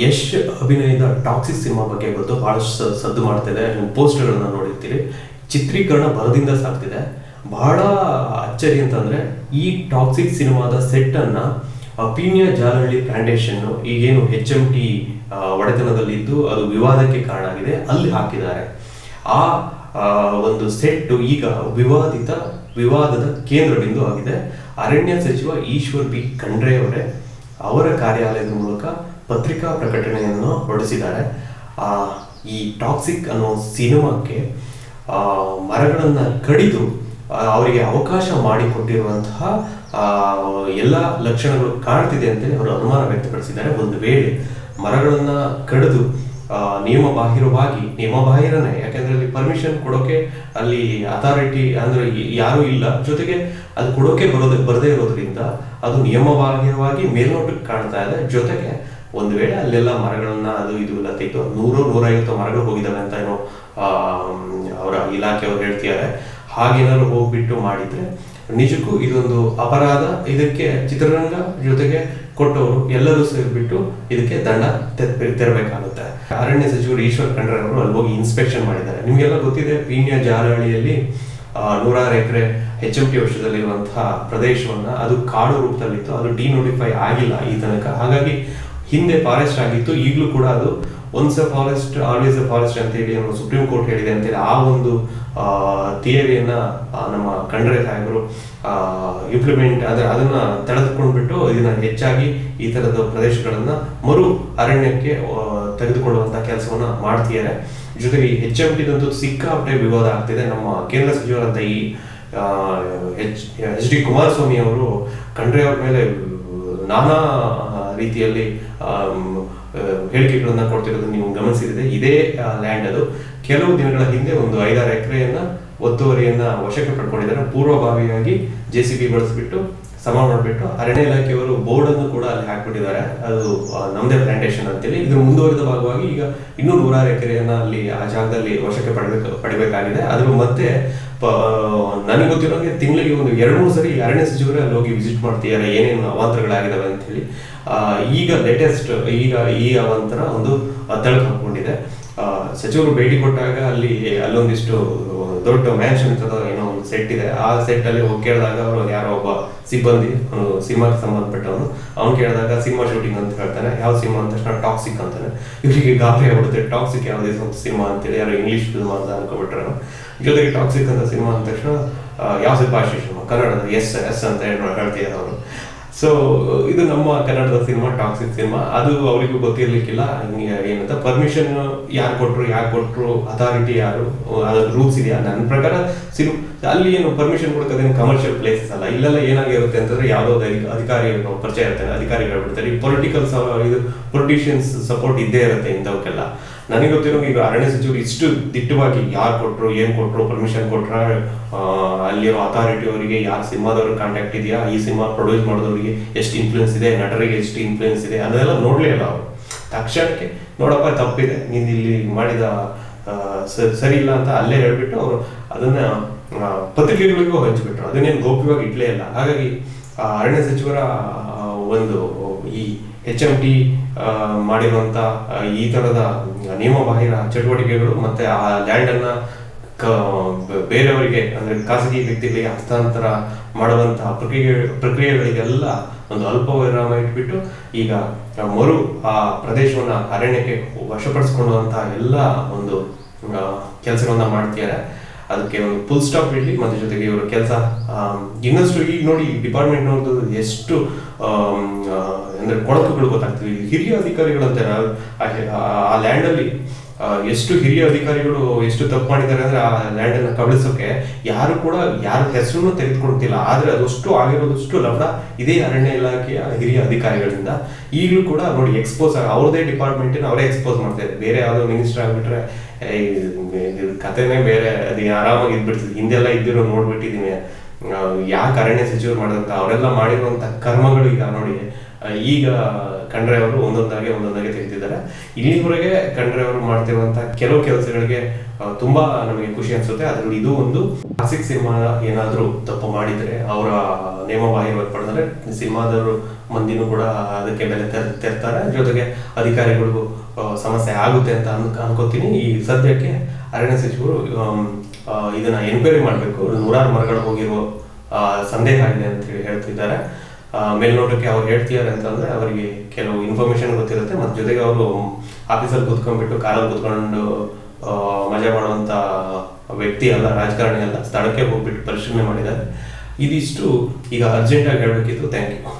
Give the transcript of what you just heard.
ಯಶ್ ಅಭಿನಯದ toxic cinema ಬಗ್ಗೆ ಬಂದು ಭಾಳಷ್ಟು ಸದ್ದು ಮಾಡ್ತಿದೆ ಪೋಸ್ಟರ್ಗಳನ್ನ ನೋಡಿರ್ತೀರಿ. ಚಿತ್ರೀಕರಣ ಬರದಿಂದ ಸಾಕ್ತಿದೆ ಬಹಳ ಅಚ್ಚರಿ ಅಂತಂದ್ರೆ ಈ ಟಾಕ್ಸಿಕ್ ಸಿನಿಮಾದ ಸೆಟ್ ಅನ್ನ ಆ, ಪೀಣ್ಯ ಜಾಲಹಳ್ಳಿ ಪ್ಲಾಂಟೇಶನ್ ಈಗೇನು ಹೆಚ್ ಎಂ ಟಿ ಒಡೆತನದಲ್ಲಿದ್ದು ಅದು ವಿವಾದಕ್ಕೆ ಕಾರಣ ಆಗಿದೆ. ಅಲ್ಲಿ ಹಾಕಿದ್ದಾರೆ. ಆ, ಒಂದು ಸೆಟ್ ಈಗ ವಿವಾದಿತ ವಿವಾದದ ಕೇಂದ್ರ ಬಿಂದು ಆಗಿದೆ. ಅರಣ್ಯ ಸಚಿವ ಈಶ್ವರ್ ಬಿ ಖಂಡ್ರೆ ಅವರೇ ಅವರ ಕಾರ್ಯಾಲಯದ ಮೂಲಕ ಪತ್ರಿಕಾ ಪ್ರಕಟಣೆಯನ್ನು ಹೊರಡಿಸಿದ್ದಾರೆ. ಈ ಟಾಕ್ಸಿಕ್ ಅನ್ನೋ ಸಿನಿಮಾಕ್ಕೆ ಮರಗಳನ್ನ ಕಡಿದು ಅವರಿಗೆ ಅವಕಾಶ ಮಾಡಿಕೊಟ್ಟಿರುವಂತಹ ಎಲ್ಲ ಲಕ್ಷಣಗಳು ಕಾಣ್ತಿದೆ ಅಂತೇಳಿ ಅವರು ಅನುಮಾನ ವ್ಯಕ್ತಪಡಿಸಿದ್ದಾರೆ. ಒಂದು ವೇಳೆ ಮರಗಳನ್ನು ಕಡಿದು ನಿಯಮ ಬಾಹಿರವಾಗಿ ನಿಯಮ ಬಾಹಿರನೇ ಯಾಕಂದ್ರೆ ಅಲ್ಲಿ ಪರ್ಮಿಷನ್ ಕೊಡೋಕೆ ಅಲ್ಲಿ ಅಥಾರಿಟಿ ಅಂದ್ರೆ ಯಾರೂ ಇಲ್ಲ. ಜೊತೆಗೆ ಅದು ಕೊಡೋಕೆ ಬರೋದ, ಬರದೇ ಇರೋದ್ರಿಂದ ಅದು ನಿಯಮ ಬಾಹಿರವಾಗಿ ಮೇಲ್ನೋಟಕ್ಕೆ ಕಾಣ್ತಾ ಇದೆ. ಜೊತೆಗೆ ಒಂದು ವೇಳೆ ಅಲ್ಲೆಲ್ಲ ಮರಗಳನ್ನ ಅದು ಇದು ಎಲ್ಲ ತೆಗೆದು ನೂರು ನೂರೈವತ್ತು ಮರಗಳು ಹೋಗಿದ್ದಾವೆ ಅಂತ ಏನೋ ಅವರ ಇಲಾಖೆಯವರು ಹೇಳ್ತಿದ್ದಾರೆ. ಹಾಗೇನಾದ್ರು ಹೋಗ್ಬಿಟ್ಟು ಮಾಡಿದ್ರೆ ನಿಜಕ್ಕೂ ಇದೊಂದು ಅಪರಾಧ. ಇದಕ್ಕೆ ಚಿತ್ರರಂಗ ಜೊತೆಗೆ ಕೊಟ್ಟವರು ಎಲ್ಲರೂ ಸೇರಿಬಿಟ್ಟು ಇದಕ್ಕೆ ದಂಡ ತೆತ್- ತೆರಬೇಕಾಗುತ್ತೆ. ಅರಣ್ಯ ಸಚಿವರು ಈಶ್ವರ್ ಖಂಡ್ರೆ ಅವರು ಅಲ್ಲಿ ಹೋಗಿ ಇನ್ಸ್ಪೆಕ್ಷನ್ ಮಾಡಿದ್ದಾರೆ. ನಿಮಗೆಲ್ಲ ಗೊತ್ತಿದೆ, ಪೀಣ್ಯ ಜಾಲಹಳ್ಳಿಯಲ್ಲಿ ನೂರಾರು ಎಕರೆ ಎಚ್ ಎಂ ಟಿ ವರ್ಷದಲ್ಲಿರುವಂತಹ ಪ್ರದೇಶವನ್ನ ಅದು ಕಾಡು ರೂಪದಲ್ಲಿತ್ತು. ಅದು ಡಿನೋಟಿಫೈ ಆಗಿಲ್ಲ ಈ ತನಕ. ಹಾಗಾಗಿ ಹಿಂದೆ ಫಾರೆಸ್ಟ್ ಆಗಿತ್ತು. ಈಗಲೂ ಕೂಡ ಅದು once a forest always a forest ಅಂತ ಹೇಳಿ ನಮ್ಮ ಸುಪ್ರೀಂ ಕೋರ್ಟ್ ಹೇಳಿದೆ ಅಂತೇಳಿ ಆ ಒಂದು ಥಿಯರಿಯನ್ನ ನಮ್ಮ ಖಂಡ್ರೆ ಸಾಹೇಬರು ಇಂಪ್ಲಿಮೆಂಟ್ ಅಂದ್ರೆ ಅದನ್ನ ತಡೆದುಕೊಂಡ್ಬಿಟ್ಟು ಇದನ್ನ ಹೆಚ್ಚಾಗಿ ಈ ತರದ ಪ್ರದೇಶಗಳನ್ನ ಮರು ಅರಣ್ಯಕ್ಕೆ ತೆಗೆದುಕೊಳ್ಳುವಂತ ಕೆಲಸವನ್ನ ಮಾಡ್ತಿದ್ದಾರೆ. ಜೊತೆಗೆ ಎಚ್ ಎಂ ಟಿದಂತೂ ಸಿಕ್ಕಾಪಟ್ಟೆ ವಿವಾದ ಆಗ್ತಿದೆ. ನಮ್ಮ ಕೇಂದ್ರ ಸಚಿವರಂತ ಈ ಎಚ್ ಎಚ್ ಡಿ ಕುಮಾರಸ್ವಾಮಿ ಅವರು ಖಂಡ್ರೆ ಅವ್ರ ಮೇಲೆ ನಾನಾ ರೀತಿಯಲ್ಲಿ ಹೇಳಿಕೆಗಳನ್ನು ಕೊಡ್ತಿರೋದು ನೀವು ಗಮನಿಸಿದ್ರೆ ಇದೇ ಲ್ಯಾಂಡ್ ಅದು. ಕೆಲವು ದಿನಗಳ ಹಿಂದೆ ಒಂದು ಐದಾರು ಎಕರೆಯನ್ನ ಒತ್ತುವರಿಯನ್ನ ವಶಕ್ಕೆ ಪಡ್ಕೊಂಡಿದ್ದಾರೆ. ಪೂರ್ವಭಾವಿಯಾಗಿ ಜೆ ಸಿ ಬಿ ಬಳಸಿಬಿಟ್ಟು, ಸಮ ಮಾಡಿಬಿಟ್ಟು ಅರಣ್ಯ ಇಲಾಖೆಯವರು ಬೋರ್ಡ್ ಅನ್ನು ಕೂಡ ಅಲ್ಲಿ ಹಾಕ್ಬಿಟ್ಟಿದ್ದಾರೆ. ಅದು ನಮ್ದೇ ಪ್ಲಾಂಟೇಶನ್ ಅಂತೇಳಿ. ಇದ್ರ ಮುಂದುವರಿದ ಭಾಗವಾಗಿ ಈಗ ಇನ್ನೂ ನೂರಾರು ಎಕರೆಯನ್ನ ಅಲ್ಲಿ ಆ ಜಾಗದಲ್ಲಿ ವಶಕ್ಕೆ ಪಡಬೇಕು, ಪಡಬೇಕಾಗಿದೆ. ಅದ್ರ ಮತ್ತೆ ನನಗೆ ಗೊತ್ತಿರೋಂಗೆ ತಿಂಗಳಿಗೆ ಒಂದು ಎರಡು ಮೂರು ಸರಿ ಅರಣ್ಯ ಸಚಿವರೇ ಅಲ್ಲಿ ಹೋಗಿ ವಿಸಿಟ್ ಮಾಡ್ತಿದ್ದಾರೆ. ಏನೇನು ಅವಾಂತರಗಳಾಗಿದ್ದಾವೆ ಅಂತ ಹೇಳಿ ಈಗ ಲೇಟೆಸ್ಟ್ ಈಗ ಈ ಅವಾಂತರ ಒಂದು ತಳಕು ಹಾಕೊಂಡಿದೆ ಸಚಿವರು ಭೇಟಿ ಕೊಟ್ಟಾಗ ಅಲ್ಲಿ ಅಲ್ಲೊಂದಿಷ್ಟು ದೊಡ್ಡ ಮ್ಯಾನ್ಷನ್ ಏನೋ ಒಂದು ಸೆಟ್ ಇದೆ. ಆ ಸೆಟ್ ಅಲ್ಲಿ ಹೋಗಿ ಕೇಳಿದಾಗ ಅವರು ಯಾರೋ ಒಬ್ಬ ಸಿಬ್ಬಂದಿ ಅವನು ಸಿನಿಮಾಗೆ ಸಂಬಂಧಪಟ್ಟವನು, ಅವ್ನು ಕೇಳಿದಾಗ ಸಿನಿಮಾ ಶೂಟಿಂಗ್ ಅಂತ ಹೇಳ್ತಾನೆ. ಯಾವ ಸಿನಿಮಾ ಅಂತ ತಕ್ಷಣ ಟಾಕ್ಸಿಕ್ ಅಂತಾನೆ. ಇವರಿಗೆ ಗಾಬರಿ ಆಗ್ಬಿಡುತ್ತೆ. ಟಾಕ್ಸಿಕ್ ಯಾವುದೇ ಸಿನಿಮಾ ಅಂತೇಳಿ, ಯಾರು ಇಂಗ್ಲೀಷ್ ಫಿಲ್ಮ್ ಅಂತ ಅನ್ಕೊಬಿಟ್ರೆ ಜೊತೆಗೆ ಟಾಕ್ಸಿಕ್ ಅಂತ ಸಿನಿಮಾ ಅಂದ ತಕ್ಷಣ ಯಾವ ಭಾಷೆ ಸಿನಿಮಾ? ಕನ್ನಡದ ಎಸ್ ಎಸ್ ಅಂತ ಹೇಳಿ ಹೇಳ್ತಿದ್ದಾರೆ ಅವರು. ಸೊ ಇದು ನಮ್ಮ ಕನ್ನಡದ ಸಿನಿಮಾ ಟಾಕ್ಸಿಕ್ ಸಿನಿಮಾ ಅದು ಅವರಿಗೂ ಗೊತ್ತಿರ್ಲಿಕ್ಕಿಲ್ಲ. ಏನಂತ ಪರ್ಮಿಷನ್ ಯಾರು ಕೊಟ್ರು ಯಾರು ಕೊಟ್ರು ಅಥಾರಿಟಿ ಯಾರು, ಅದ್ರ ರೂಲ್ಸ್ ಇದೆಯಾ? ನನ್ನ ಪ್ರಕಾರ ಸಿನಿಮಾ, ಅಲ್ಲಿ ಏನು ಪರ್ಮಿಷನ್ ಕೊಡೋದೇನು ಕಮರ್ಷಿಯಲ್ ಪ್ಲೇಸಸ್ ಅಲ್ಲ. ಇಲ್ಲೆಲ್ಲ ಏನಾಗಿರುತ್ತೆ ಅಂತಂದ್ರೆ ಯಾವುದೋ ಅಧಿಕಾರಿ ಪರಿಚಯ ಇರ್ತಾನೆ ಅಧಿಕಾರಿಗಳು ಬಿಡ್ತಾರೆ ಈ ಪೊಲಿಟಿಕಲ್ ಇದು ಪೊಲಿಟಿಷಿಯನ್ಸ್ ಸಪೋರ್ಟ್ ಇದ್ದೇ ಇರುತ್ತೆ ಇಂಥವಕ್ಕೆಲ್ಲ. ನನಗೆ ಗೊತ್ತಿರೋ ಈಗ ಅರಣ್ಯ ಸಚಿವರು ಇಷ್ಟು ದಿಟ್ಟವಾಗಿ ಯಾರು ಕೊಟ್ಟರು ಏನು ಕೊಟ್ಟರು ಪರ್ಮಿಷನ್ ಕೊಟ್ರ ಅಲ್ಲಿರೋ ಅಥಾರಿಟಿ ಅವರಿಗೆ ಯಾರು ಸಿನಿಮಾದವ್ರ ಕಾಂಟ್ಯಾಕ್ಟ್ ಇದೆಯಾ? ಈ ಸಿನಿಮಾ ಪ್ರೊಡ್ಯೂಸ್ ಮಾಡಿದವರಿಗೆ ಎಷ್ಟು ಇನ್ಫ್ಲೂಯೆನ್ಸ್ ಇದೆ? ನಟರಿಗೆ ಎಷ್ಟು ಇನ್ಫ್ಲೂಯೆನ್ಸ್ ಇದೆ? ಅದೆಲ್ಲ ನೋಡಲೇ ಇಲ್ಲ ಅವರು. ತಕ್ಷಣಕ್ಕೆ, ನೋಡಪ್ಪ, ತಪ್ಪಿದೆ. ನೀನು ಇಲ್ಲಿ ಮಾಡಿದ ಸರಿ ಇಲ್ಲ ಅಂತ ಅಲ್ಲೇ ಹೇಳ್ಬಿಟ್ಟು ಅವರು ಅದನ್ನ ಪತ್ರಿಕೆಗಳಿಗೂ ಹಂಚಿಬಿಟ್ರು. ಅದನ್ನೇನು ಗೌಪ್ಯವಾಗಿ ಇಡ್ಲೇ ಇಲ್ಲ. ಹಾಗಾಗಿ ಅರಣ್ಯ ಸಚಿವರ ಒಂದು ಈ ಎಚ್ ಎಂ ಟಿ ಮಾಡಿರುವಂಥ ಈ ತರದ ನಿಯಮ ಬಾಹಿರ ಚಟುವಟಿಕೆಗಳು ಮತ್ತೆ ಆ ಲ್ಯಾಂಡ್ ಅನ್ನ ಬೇರೆಯವರಿಗೆ, ಅಂದ್ರೆ ಖಾಸಗಿ ವ್ಯಕ್ತಿಗಳಿಗೆ ಹಸ್ತಾಂತರ ಮಾಡುವಂತಹ ಪ್ರಕ್ರಿಯೆ, ಪ್ರಕ್ರಿಯೆಗಳಿಗೆಲ್ಲ ಒಂದು ಅಲ್ಪ ವಿರಾಮ ಇಟ್ಬಿಟ್ಟು ಈಗ ಮರು ಆ ಪ್ರದೇಶವನ್ನ ಅರಣ್ಯಕ್ಕೆ ವಶಪಡಿಸಿಕೊಳ್ಳುವಂತಹ ಎಲ್ಲ ಒಂದು ಕೆಲಸಗಳನ್ನ ಮಾಡ್ತಿದ್ದಾರೆ. ಅದಕ್ಕೆ ಒಂದು ಫುಲ್ ಸ್ಟಾಪ್ ಇರಲಿ, ಮತ್ತು ಜೊತೆಗೆ ಇವರ ಕೆಲಸ ಇನ್ನಷ್ಟು ಈಗ ನೋಡಿ ಡಿಪಾರ್ಟ್ಮೆಂಟ್ ನೋಡಿದ್ರು ಎಷ್ಟು ಅಂದರೆ ಕೊಳಕುಗಳು ಗೊತ್ತಾಗ್ತಿವಿ. ಈ ಹಿರಿಯ ಅಧಿಕಾರಿಗಳಂತೆ ಆ- ಲ್ಯಾಂಡಲ್ಲಿ ಎಷ್ಟು ಹಿರಿಯ ಅಧಿಕಾರಿಗಳು ಎಷ್ಟು ತಪ್ಪು ಮಾಡಿದ್ದಾರೆ ಅಂದ್ರೆ ಆ ಲ್ಯಾಂಡ್ ಅನ್ನ ಕಬಳಿಸೋಕೆ ಯಾರು ಕೂಡ ಯಾರ ಹೆಸರನ್ನು ತೆಗೆದುಕೊಳ್ತಿಲ್ಲ. ಆದ್ರೆ ಅದಷ್ಟು ಆಗಿರೋದಷ್ಟು ಲಭ್ಯ ಇದೇ ಅರಣ್ಯ ಇಲಾಖೆಯ ಹಿರಿಯ ಅಧಿಕಾರಿಗಳಿಂದ. ಈಗಲೂ ಕೂಡ ನೋಡಿ ಎಕ್ಸ್ಪೋಸ್ ಅವ್ರದೇ ಡಿಪಾರ್ಟ್ಮೆಂಟ್ ಅವರೇ ಎಕ್ಸ್ಪೋಸ್ ಮಾಡ್ತಾ ಬೇರೆ ಯಾವುದೋ ಮಿನಿಸ್ಟರ್ ಆಗ್ಬಿಟ್ರೆ ಕಥೆನೇ ಬೇರೆ. ಅದು ಆರಾಮಾಗಿ ಇದ್ಬಿಡ್ತದೆ. ಹಿಂದೆಲ್ಲ ಇದ್ದಿರೋ ನೋಡ್ಬಿಟ್ಟಿದೀನಿ. ಯಾಕೆ ಅರಣ್ಯ ಸಚಿವರು ಮಾಡಿದಂತ ಅವರೆಲ್ಲ ಮಾಡಿರುವಂತ ಕರ್ಮಗಳು ಈಗ ನೋಡಿ ಈಗ ಖಂಡ್ರೆ ಅವರು ಒಂದೊಂದಾಗಿ ಒಂದೊಂದಾಗಿ ತೆಗೆದಿದ್ದಾರೆ. ಇಲ್ಲಿವರೆಗೆ ಖಂಡ್ರೆ ಅವರು ಮಾಡ್ತಿರುವಂತಹ ಕೆಲವು ಕೆಲಸಗಳಿಗೆ ತುಂಬಾ ನಮಗೆ ಖುಷಿ ಅನ್ಸುತ್ತೆ. ಅದ್ರಲ್ಲಿ ಇದು ಒಂದು ಕ್ಲಾಸಿಕ್ ಸಿನಿಮಾ ಏನಾದ್ರೂ ತಪ್ಪು ಮಾಡಿದ್ರೆ ಅವರ ನೇಮಬಾಹಿರವಾಗಿ ಪಡೆದ್ರೆ ಸಿನಿಮಾದವರು ಮಂದಿನೂ ಕೂಡ ಅದಕ್ಕೆ ಬೆಲೆ ತೆರ್ ತೆರ್ತಾರೆ. ಜೊತೆಗೆ ಅಧಿಕಾರಿಗಳಿಗೂ ಸಮಸ್ಯೆ ಆಗುತ್ತೆ ಅಂತ ಅನ್, ಅನ್ಕೋತೀನಿ. ಈ ಸದ್ಯಕ್ಕೆ ಅರಣ್ಯ ಸಚಿವರು ಇದನ್ನ ಎನ್ಕ್ವೈರಿ ಮಾಡಬೇಕು. ನೂರಾರು ಮರಗಳು ಹೋಗಿರುವ ಸಂದೇಹ ಇದೆ ಅಂತ ಹೇಳಿ ಹೇಳ್ತಿದ್ದಾರೆ. ಮೇಲ್ನೋಟಕ್ಕೆ ಅವ್ರು ಹೇಳ್ತಿದ್ದಾರೆ ಅಂತಂದ್ರೆ ಅವರಿಗೆ ಕೆಲವು ಇನ್ಫಾರ್ಮೇಶನ್ ಗೊತ್ತಿರುತ್ತೆ ಮತ್ತು ಜೊತೆಗೆ ಅವರು ಆಫೀಸಲ್ಲಿ ಕುತ್ಕೊಂಡ್ಬಿಟ್ಟು ಕಾರಲ್ಲಿ ಕುತ್ಕೊಂಡು ಮಜಾ ಮಾಡುವಂತ ವ್ಯಕ್ತಿ ಅಲ್ಲ, ರಾಜಕಾರಣಿ ಅಲ್ಲ, ಸ್ಥಳಕ್ಕೆ ಹೋಗ್ಬಿಟ್ಟು ಪರಿಶೀಲನೆ ಮಾಡಿದ್ದಾರೆ. ಇದಿಷ್ಟು ಈಗ ಅರ್ಜೆಂಟಾಗಿ ಹೇಳಬೇಕಿತ್ತು. Thank you